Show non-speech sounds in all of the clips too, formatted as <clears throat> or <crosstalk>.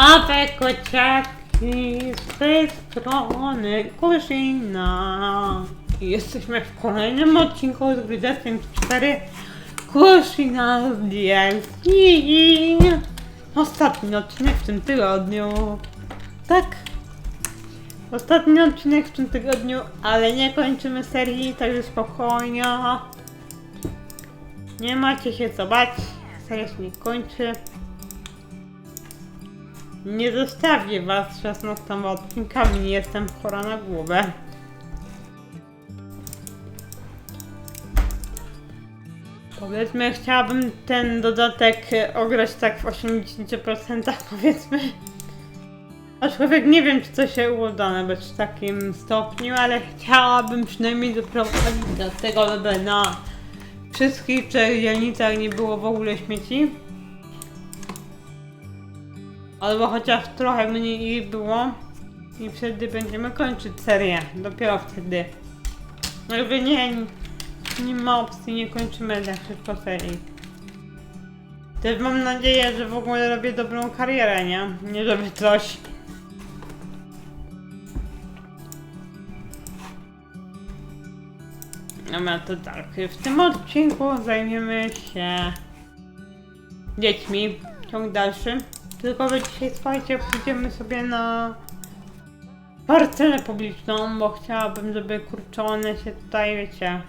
A te kociaki z tej strony Kusina. Jesteśmy w kolejnym odcinku z Sims 4 Kusina z DLC. Ostatni odcinek w tym tygodniu. Tak. Ostatni odcinek w tym tygodniu, ale nie kończymy serii, także spokojnie. Nie macie się co bać. Seria się nie kończy. Nie zostawię was 16 odcinkami, nie jestem chora na głowę. Powiedzmy, chciałabym ten dodatek e, ograć tak w 80% <laughs> powiedzmy. Aczkolwiek nie wiem, czy to się uda nawet w takim stopniu, ale chciałabym przynajmniej doprowadzić do tego, żeby na wszystkich trzech dzielnicach nie było w ogóle śmieci. Albo chociaż trochę mniej ich było. I wtedy będziemy kończyć serię. Dopiero wtedy. Jakby nie, nie ma opcji, nie kończymy tak szybko serii. Też mam nadzieję, że w ogóle robię dobrą karierę, nie? Nie żeby coś. Dobra, to tak. W tym odcinku zajmiemy się dziećmi. Ciąg dalszy. Tylko, że dzisiaj, słuchajcie, pójdziemy sobie na parcelę publiczną, bo chciałabym, żeby kurczę one się tutaj, wiecie,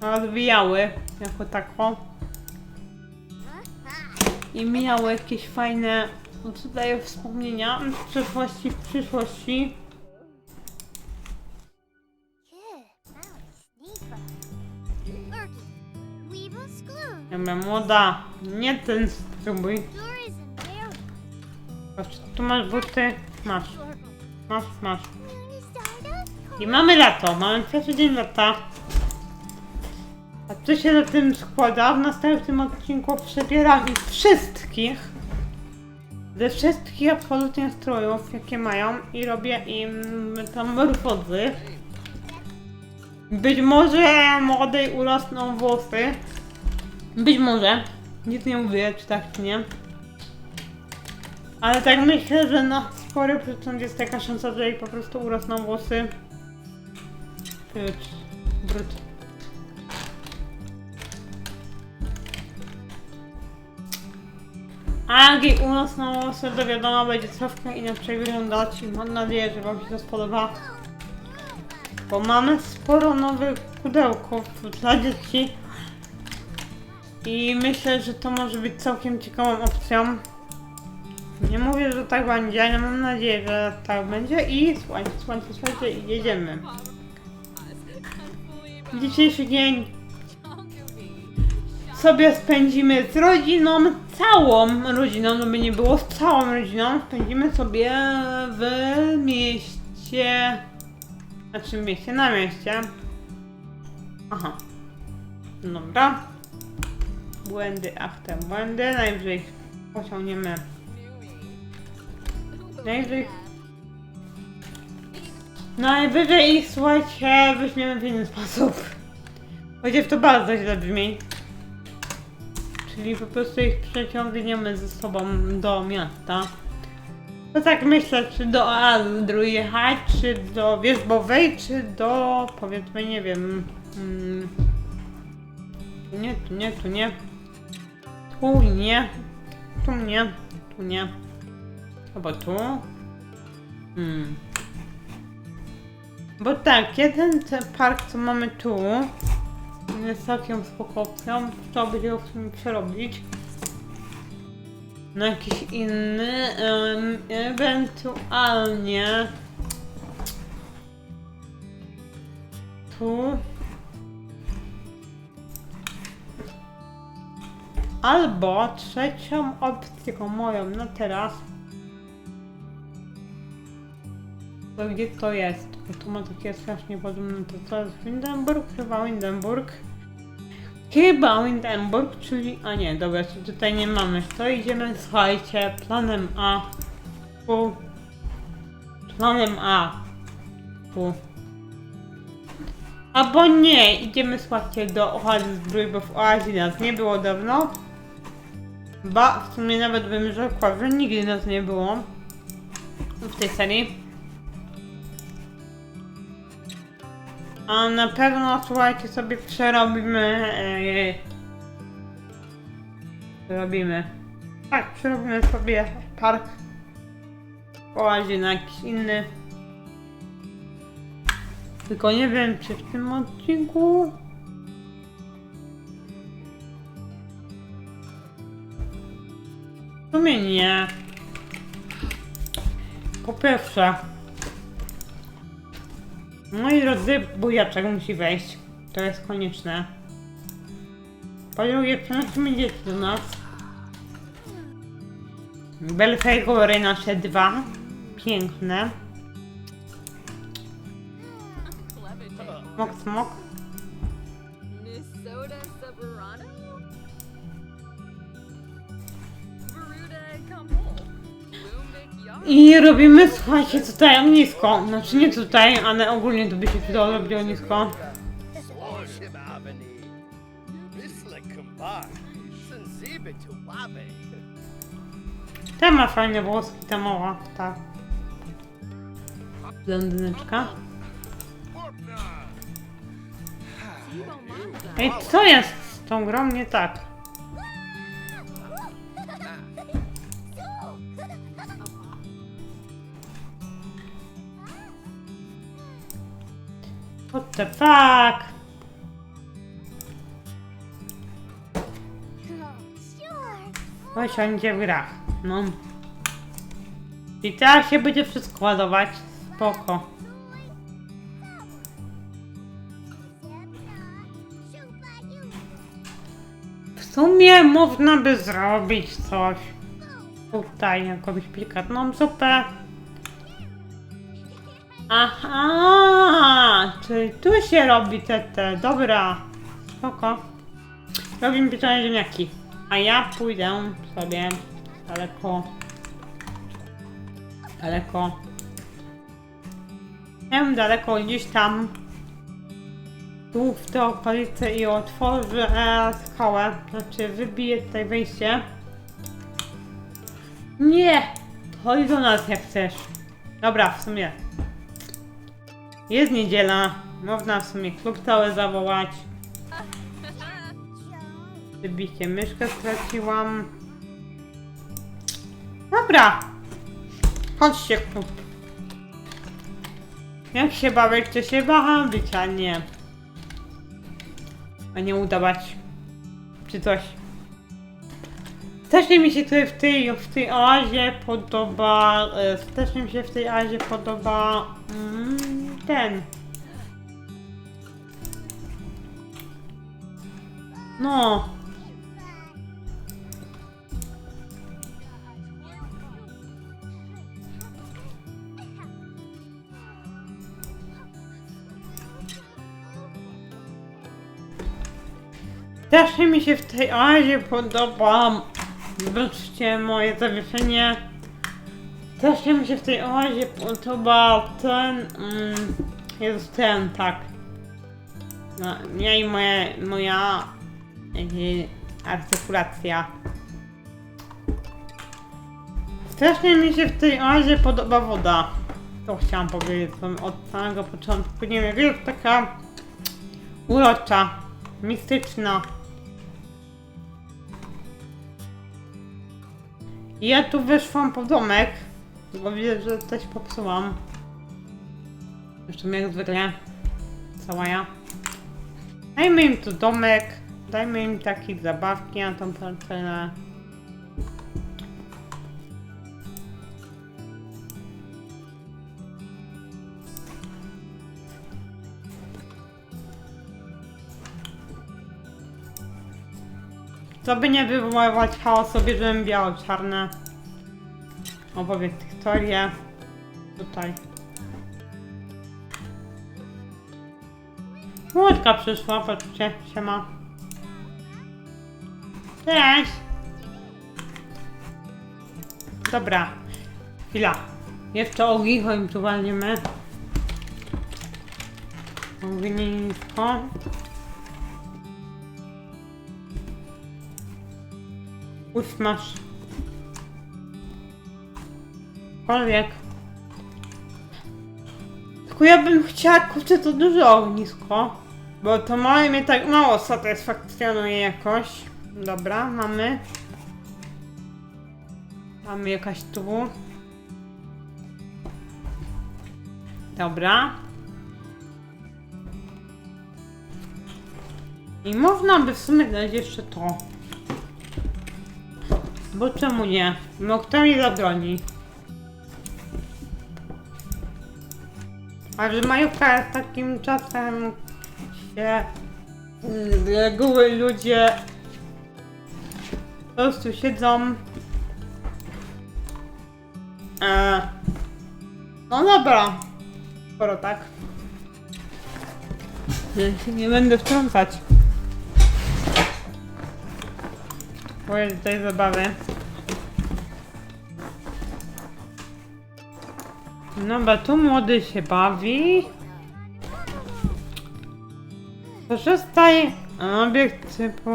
rozwijały jako tako. I miały jakieś fajne no tutaj wspomnienia w przyszłości, w przyszłości. Dobra, młoda, nie ten spróbuj. Patrz, tu masz buty, masz, masz, masz. I mamy lato, mamy pierwszy dzień lata. A co się za tym składa? W następnym odcinku przebieram ich wszystkich. Ze wszystkich absolutnie strojów, jakie mają i robię im metamorfozy. Być może młodej urosną włosy. Być może. Nic nie mówię, czy tak, czy nie. Ale tak myślę, że na spory procent jest taka szansa, że jej po prostu urosną włosy. Brud. Brud. A jak jej urosną włosy, to wiadomo, będzie troszkę inaczej wyglądać i mam nadzieję, że wam się to spodoba. Bo mamy sporo nowych pudełków dla dzieci. I myślę, że to może być całkiem ciekawą opcją. Nie mówię, że tak będzie, ale mam nadzieję, że tak będzie. I słuchajcie, słuchajcie, słuchajcie, i jedziemy. Dzisiejszy dzień sobie spędzimy z rodziną, całą rodziną, żeby nie było z całą rodziną. Spędzimy sobie w mieście. Znaczy w mieście, na mieście. Aha. Dobra. Błędy, ach te błędy. Najwyżej pociągniemy. Najwyżej. Najwyżej ich, słuchajcie, weźmiemy w inny sposób. Chociaż to bardzo źle brzmi. Czyli po prostu ich przeciągniemy ze sobą do miasta. To tak myślę, czy do Aldru jechać, czy do Wierzbowej, czy do, powiedzmy, nie wiem... Mm, tu nie, tu nie, tu nie. Tu nie. Tu nie. Tu nie. Albo tu. Hmm. Bo tak, jeden ten park, co mamy tu, jest całkiem spoko opcją. Będzie w sumie przerobić. Na jakiś inny. em, ewentualnie. Tu. Albo trzecią opcją moją na teraz. To gdzie to jest? Bo tu ma takie strasznie podobne to co jest Windenburg? Chyba Windenburg. Chyba Windenburg, czyli... A nie, dobra, to tutaj nie mamy. To idziemy, słuchajcie, planem A. Tu. Planem A. Tu. Albo nie, idziemy, słuchajcie, do Oazy Zdrój, bo w Oazie nas nie było dawno. Ba, w sumie nawet bym rzekła, że nigdy nas nie było. w tej serii. A na pewno, słuchajcie, sobie przerobimy... Yy, przerobimy. Tak, przerobimy sobie park. Połazi na jakiś inny. Tylko nie wiem, czy w tym odcinku... W sumie nie. Po pierwsze, moi drodzy, bujaczek musi wejść. To jest konieczne. Po drugie, przenosimy dzieci do nas. Belfego nasze dwa. Piękne. Smok, smok. I robimy, słuchajcie, tutaj ognisko. Znaczy nie tutaj, ale ogólnie to by się przydało robić ognisko. Ta ma fajne włoski, ta mała, ta. Blondyneczka. Ej, co jest z tą grą nie tak? What the fuck? Oj, siądzie w grach. No. I teraz się będzie wszystko ładować. Spoko. W sumie można by zrobić coś. Tutaj jakąś pikantną zupę. Aha, czyli tu się robi te, te, dobra. Spoko. Robimy pieczone ziemniaki. A ja pójdę sobie daleko. Daleko. Ja wiem daleko gdzieś tam. Tu w te okolice i otworzę e, skałę. Znaczy wybiję tutaj wejście. Nie! Chodź do nas jak chcesz. Dobra, w sumie. Jest niedziela. Można w sumie klub cały zawołać. Wybicie myszkę straciłam. Dobra. Chodźcie klub. Jak się bawić, to się bawić, a nie. A nie udawać. Czy coś. Strasznie mi się tutaj w tej, w tej oazie podoba. Strasznie mi się w tej oazie podoba. Mm, ten. No. Strasznie mi się w tej oazie podoba. Wybaczcie moje zawieszenie. Strasznie mi się w tej oazie podoba ten. Mm, jest ten, tak. No, ja i moje, moja yy, artykulacja. Strasznie mi się w tej oazie podoba woda. To chciałam powiedzieć od samego początku. Nie wiem, jest taka urocza, mistyczna. Ja tu wyszłam po domek, bo widzę, że coś popsułam. Zresztą jak zwykle, cała ja. Dajmy im tu domek, dajmy im takie zabawki na tą parcelę. Co by nie wywoływać chaosu, bierzemy biało-czarne. Opowiedz historię. Tutaj. Łódka przyszła, patrzcie, siema. Cześć! Dobra. Chwila. Jeszcze ognicho im tu walniemy. Ognisko. Uśmasz. Kolwiek. Tylko ja bym chciała kurczę to duże ognisko. Bo to małe mnie tak mało satysfakcjonuje jakoś. Dobra, mamy. Mamy jakaś tu. Dobra. I można by w sumie dać jeszcze to. Bo czemu nie? No kto mi zabroni? A że majówka jest takim czasem, gdzie mm, z reguły ludzie po prostu siedzą. E, no dobra. Skoro tak. <laughs> Nie będę wtrącać. Twoje tej zabawy. No bo tu młody się bawi. Korzystaj obiekt typu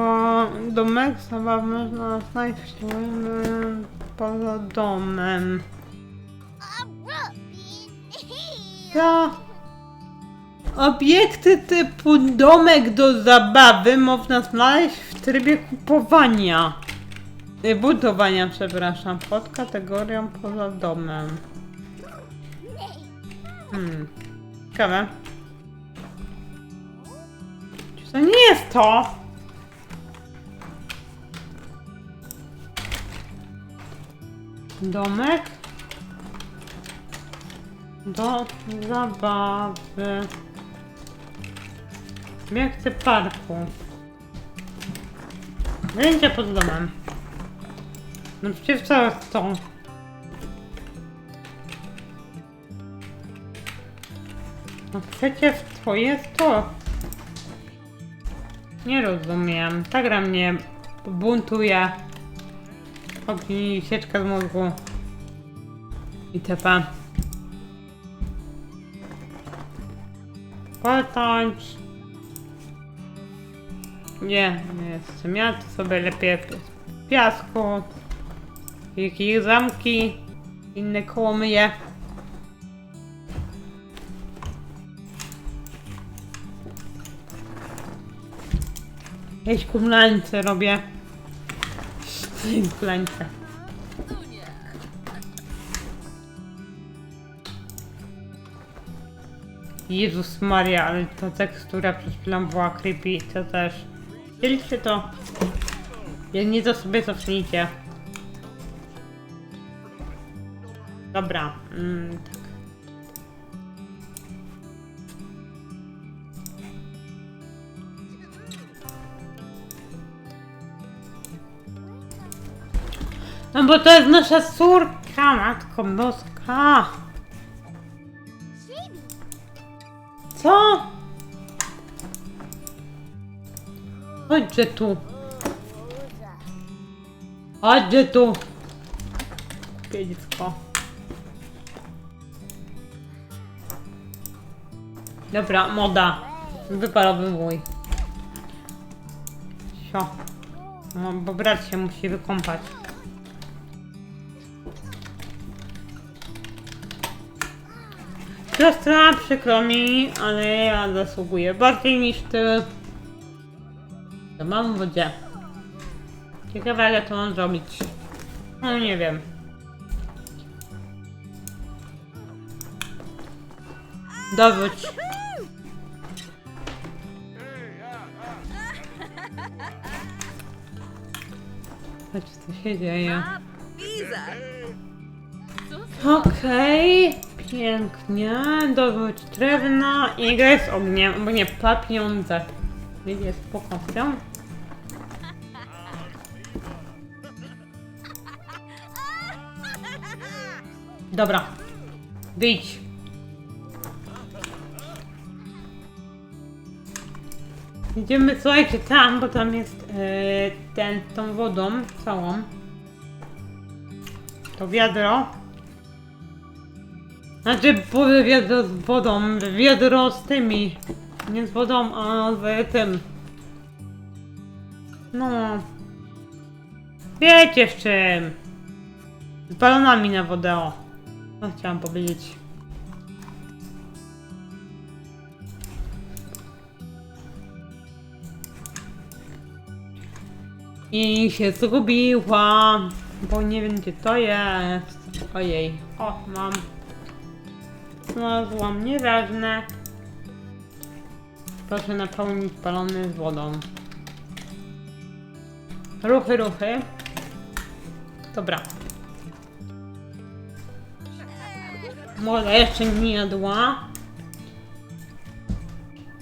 domek zabawny można znaleźć poza domem. Co? Obiekty typu domek do zabawy można znaleźć w trybie kupowania. Budowania, przepraszam, pod kategorią poza domem. Hmm. Ciekawe. Czy to nie jest to? Domek do zabawy. Obiekty parku. Zdjęcie pod domem. No przecież co jest to? No przecież to jest to. Nie rozumiem. Ta gra mnie buntuje. Ogni sieczka z mózgu. ITP. Potańcz. Nie, nie jestem. Ja to sobie lepiej w piasku. Jakieś zamki. Inne koło myję. Jakieś kumlańce robię. Kumlańce. Jezus Maria, ale ta tekstura przez chwilę była creepy, to też. Widzieliście to? Jak nie to sobie cofnijcie. Dobra, mm, bo to jest nasza córka, matko boska. Co? Chodźże tu. Chodźże tu. Głupie dziecko. Dobra, moda. Wyparowywuj. Sio. No, bo brat się musi wykąpać. Siostra, przykro mi, ale ja zasługuję bardziej niż ty. To mam w wodzie. Ciekawe jak to mam zrobić. No nie wiem. Dowódź. Patrz co się dzieje. Okej, pięknie. Dowódź drewna i gra jest ogniem, bo nie, pieniądze. Jest spoko? Dobra. Wyjdź. Idziemy, słuchajcie, tam, bo tam jest e, ten, tą wodą całą. To wiadro. Znaczy budy wiadro z wodą, wiadro z tymi. Nie z wodą, a z tym. No. Wiecie w czym. Z balonami na wodę, o. To chciałam powiedzieć. I się zgubiłam, bo nie wiem gdzie to jest. Ojej, o mam. Znalazłam, nieważne. Proszę napełnić balony z wodą. Ruchy, ruchy. Dobra. Młoda jeszcze nie jadła.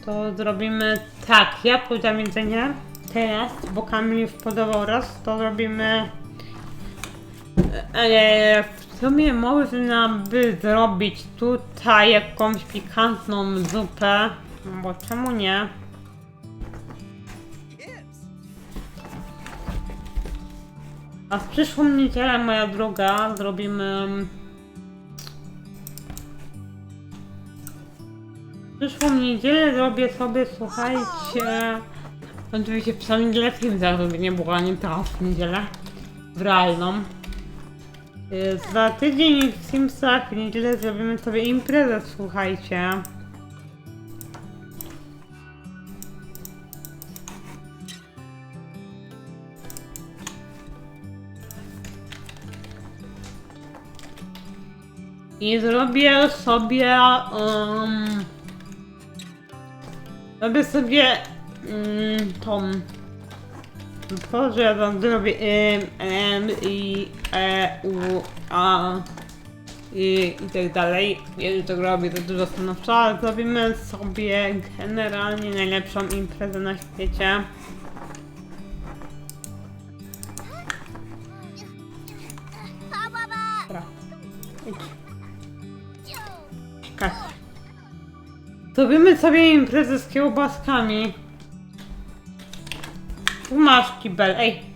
To zrobimy tak. Ja podam jedzenie. Teraz, bo Kamil już podawał raz, to robimy. E, w sumie można by zrobić tutaj jakąś pikantną zupę. Bo czemu nie? A w przyszłą niedzielę, moja droga, zrobimy... W przyszłą niedzielę zrobię sobie, słuchajcie... Oczywiście przynajmniej dla film żeby nie było ani teraz w niedzielę. W realną. Y, Za tydzień w Simsach w niedzielę zrobimy sobie imprezę, słuchajcie. I zrobię sobie. Um, robię sobie um, tą. Boże, ja tam zrobię M, M, I, E, U, A i, i tak dalej. Już tak robię, to dużo stanowczo, ale zrobimy sobie generalnie najlepszą imprezę na świecie. Dobra. Zrobimy sobie imprezę z kiełbaskami. Tu masz kibel, ej.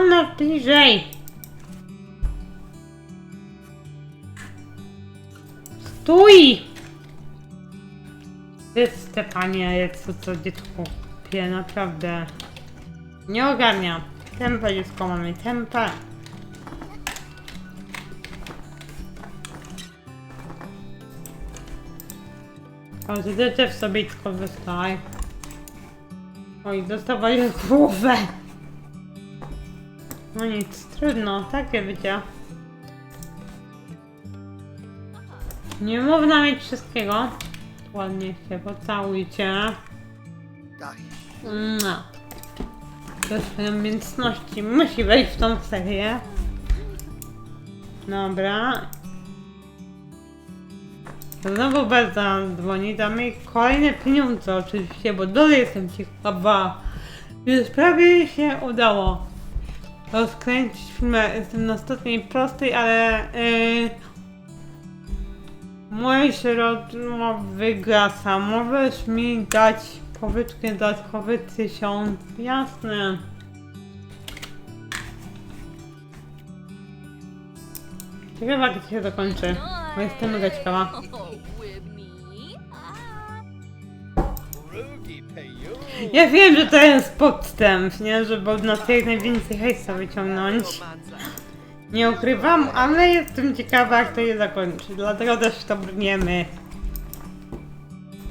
Masz bliżej. Stój! Ty, Stefanie, to co dziecko pie, naprawdę. Nie ogarnia. Tempę dziecko mamy, tempę. Ale ty też sobie tylko wystaj. Oj, dostawaj głowę. No nic, trudno, takie bycie. Nie można mieć wszystkiego. Ładnie się pocałujcie. It. No. Do swoją umiejętności musi wejść w tą serię. Dobra. Znowu Berta dzwoni, damy kolejne pieniądze oczywiście, bo dalej jestem ciekawa. Już prawie się udało rozkręcić filmę. Jestem na ostatniej prostej, ale yy, mój środek wygasa. Możesz mi dać pożyczkę dodatkowy tysiąc? Jasne. Ciekawa jak się zakończy. Bo jestem mega ciekawa. Ja wiem, że to jest podstęp, nie? Żeby od nas jak najwięcej hejsa wyciągnąć. Nie ukrywam, ale jestem ciekawa jak to się zakończy. Dlatego też w to brniemy.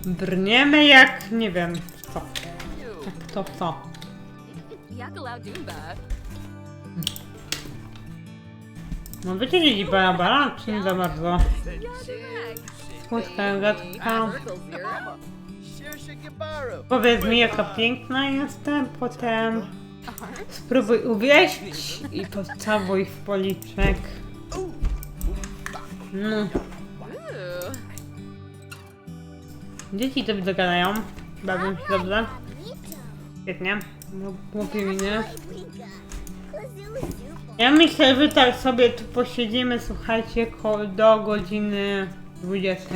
Brniemy jak nie wiem co. Jak to w co. Yakalaw Doomba. No wyciągnij barabara, czy nie za bardzo? Słodka gadka. Powiedz mi jaka piękna jestem, potem spróbuj uwieść i pocałuj w policzek. No. Dzieci to dogadają. Bawią się dobrze. Świetnie. Głupie miny. Ja myślę, że tak sobie tu posiedzimy, słuchajcie, do godziny 20.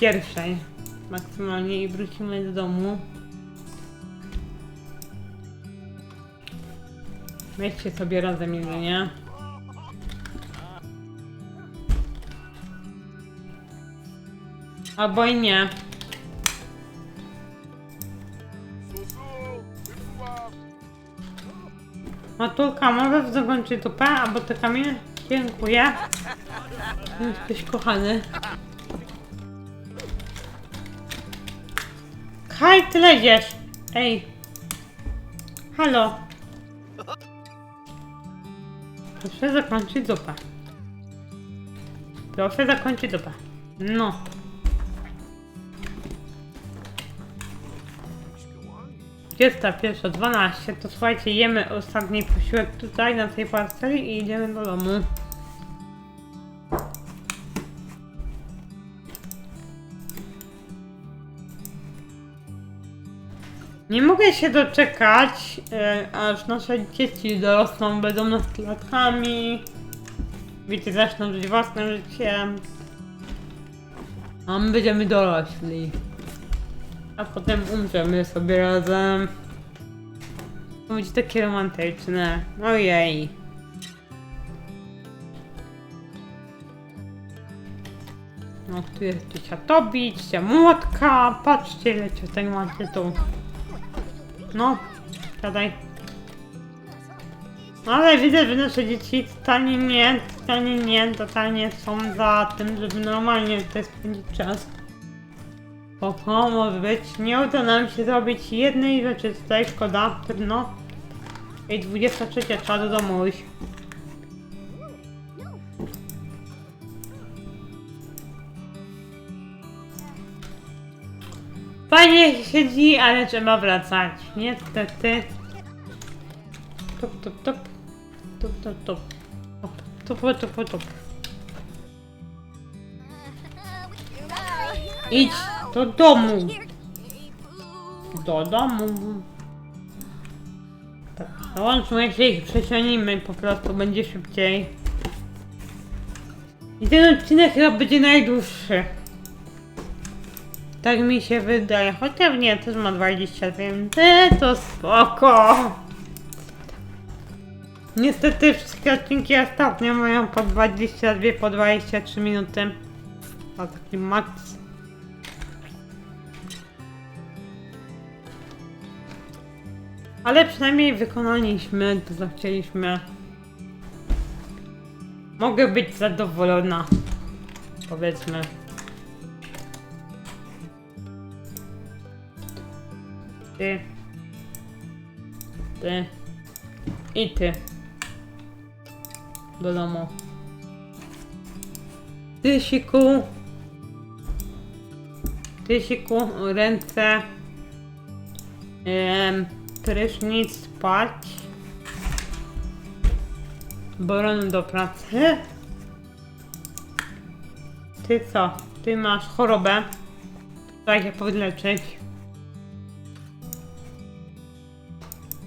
Pierwszej maksymalnie i wrócimy do domu. Weźcie sobie razem jedzenie. Albo i nie. Matulka, możesz zakończyć dupę, albo ty Kamil? Dziękuję. Jesteś kochany. Kaj, ty leziesz. Ej. Halo. Proszę zakończyć zupę. Proszę zakończyć zupę. No. Jest ta pierwsza 12, to słuchajcie, jemy ostatni posiłek tutaj na tej parceli i idziemy do domu. Nie mogę się doczekać, e, aż nasze dzieci dorosną, będą nastolatkami. Wiecie, zaczną żyć własnym życiem. A my będziemy dorośli. A potem umrzemy sobie razem. To będzie takie romantyczne. Ojej. No tu jest ciocia Tobi, ciocia Młotka. Patrzcie ile ciotek macie tu. No, siadaj. Ale widzę, że nasze dzieci totalnie nie, totalnie nie, totalnie są za tym, żeby normalnie tutaj spędzić czas. Oho, może być. Nie uda nam się zrobić jednej rzeczy tutaj, szkoda, trudno. Ej, 23, trzeba do domu iść. Fajnie siedzi, ale trzeba wracać. Niestety. Tup, tup, tup. Tup, tup, tup. Tup, tup, tup, tup. Idź do domu. Do domu. Tak, załączmy się ich przesionimy, po prostu będzie szybciej. I ten odcinek chyba będzie najdłuższy. Tak mi się wydaje, chociaż nie, też ma 22 minuty, to spoko. Niestety wszystkie odcinki ostatnio mają po 22, po 23 minuty. A taki max. Ale przynajmniej wykonaliśmy to, co chcieliśmy. Mogę być zadowolona. Powiedzmy. Ty. Ty. I ty. Do domu. Tysiku. Tysiku, ręce. Em, prysznic, spać. Boron do pracy. Ty co? Ty masz chorobę. Trzeba się podleczyć.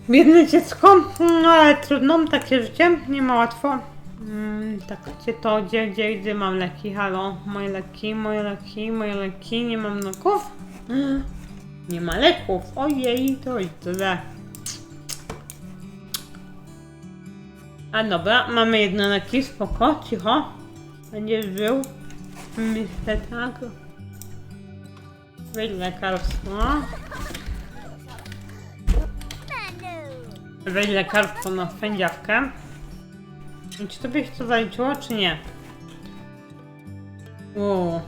Biedne dziecko, no ale trudno, takie życie, nie ma łatwo. Mm, tak, gdzie to, gdzie, gdzie, gdzie mam leki? Halo, moje leki, moje leki, moje leki, nie mam leków? Nie ma leków, ojej, to i tyle. A dobra, mamy jedno leki, spoko, cicho. Będziesz żył. Myślę tak. Wejdź lekarstwo. Weź lekarstwo na pędziawkę. I Czy to byś to zaliczyło, czy nie? O,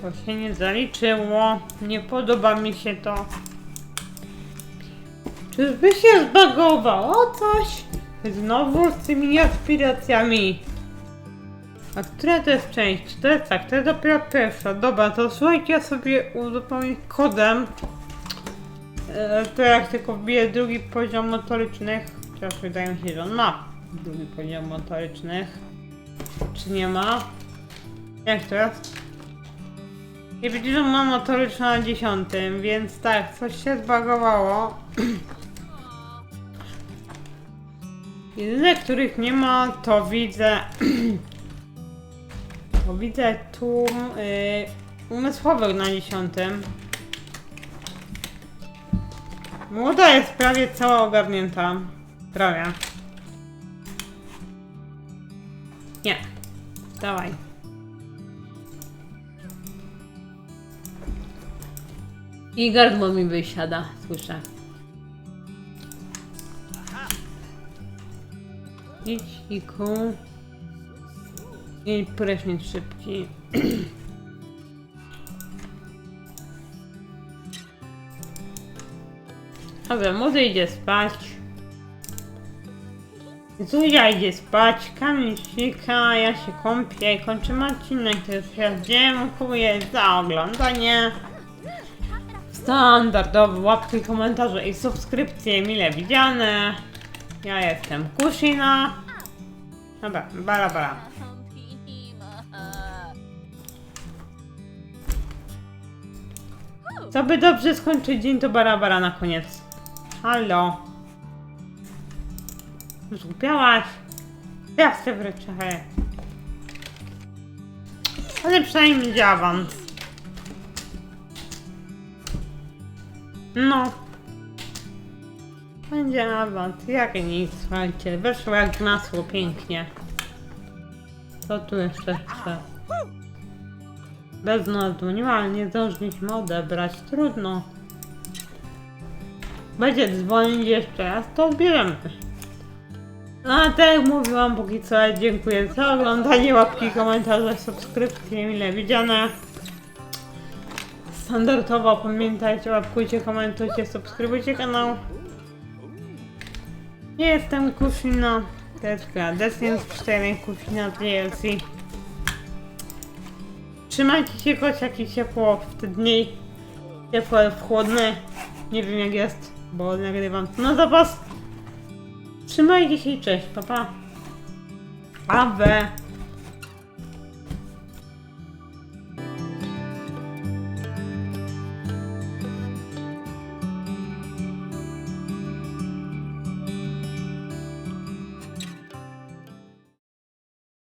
to się nie zaliczyło. Nie podoba mi się to. Czyżby się zbagowało coś? Znowu z tymi aspiracjami. A która to jest część? To jest tak, to jest dopiero pierwsza. Dobra, to słuchajcie, ja sobie uzupełnię kodem. E, To jak tylko wbiję drugi poziom motorycznych, chociaż wydaje mi się, że on ma drugi poziom motorycznych. Czy nie ma? Jak jest? I widzisz, że mam motoryczne na dziesiątym, więc tak, coś się zbagowało. <clears throat> Jedyne, których nie ma, to widzę... <clears throat> to widzę tu yy, umysłowych na dziesiątym. Młoda jest prawie cała ogarnięta. Prawie. Nie. Dawaj. I gardło mi wysiada, słyszę. Idź, Iku. I prysznic szybki. <clears throat> Dobra, młody idzie spać. Zuzia idzie spać, Kamil sika, ja się kąpię i kończymy odcinek. To już ja dziękuję za oglądanie. Standardowe łapki, komentarze i subskrypcje mile widziane. Ja jestem Kusina. Dobra, bara bara. Co by dobrze skończyć dzień, to bara bara na koniec. Halo. Zgubiałaś? Ja chcę wryczę. Ale przynajmniej będzie awans. No. Będzie awans. Jak nic, słuchajcie. Weszło jak masło, pięknie. Co tu jeszcze chcę? Bez nas ale nie zdążyliśmy odebrać. Trudno. Będzie dzwonić jeszcze raz, to odbierzemy. No a tak jak mówiłam, póki co dziękuję za oglądanie, łapki, komentarze, subskrypcje, mile widziane. Standardowo pamiętajcie, łapkujcie, komentujcie, subskrybujcie kanał. Nie jestem Kusina, gra Descent 4 Kusina DLC. Trzymajcie się kociaki ciepło w te dni. Ciepłe, w chłodne. Nie wiem jak jest, bo nagrywam to na zapas. Trzymajcie się i cześć, papa. Pa.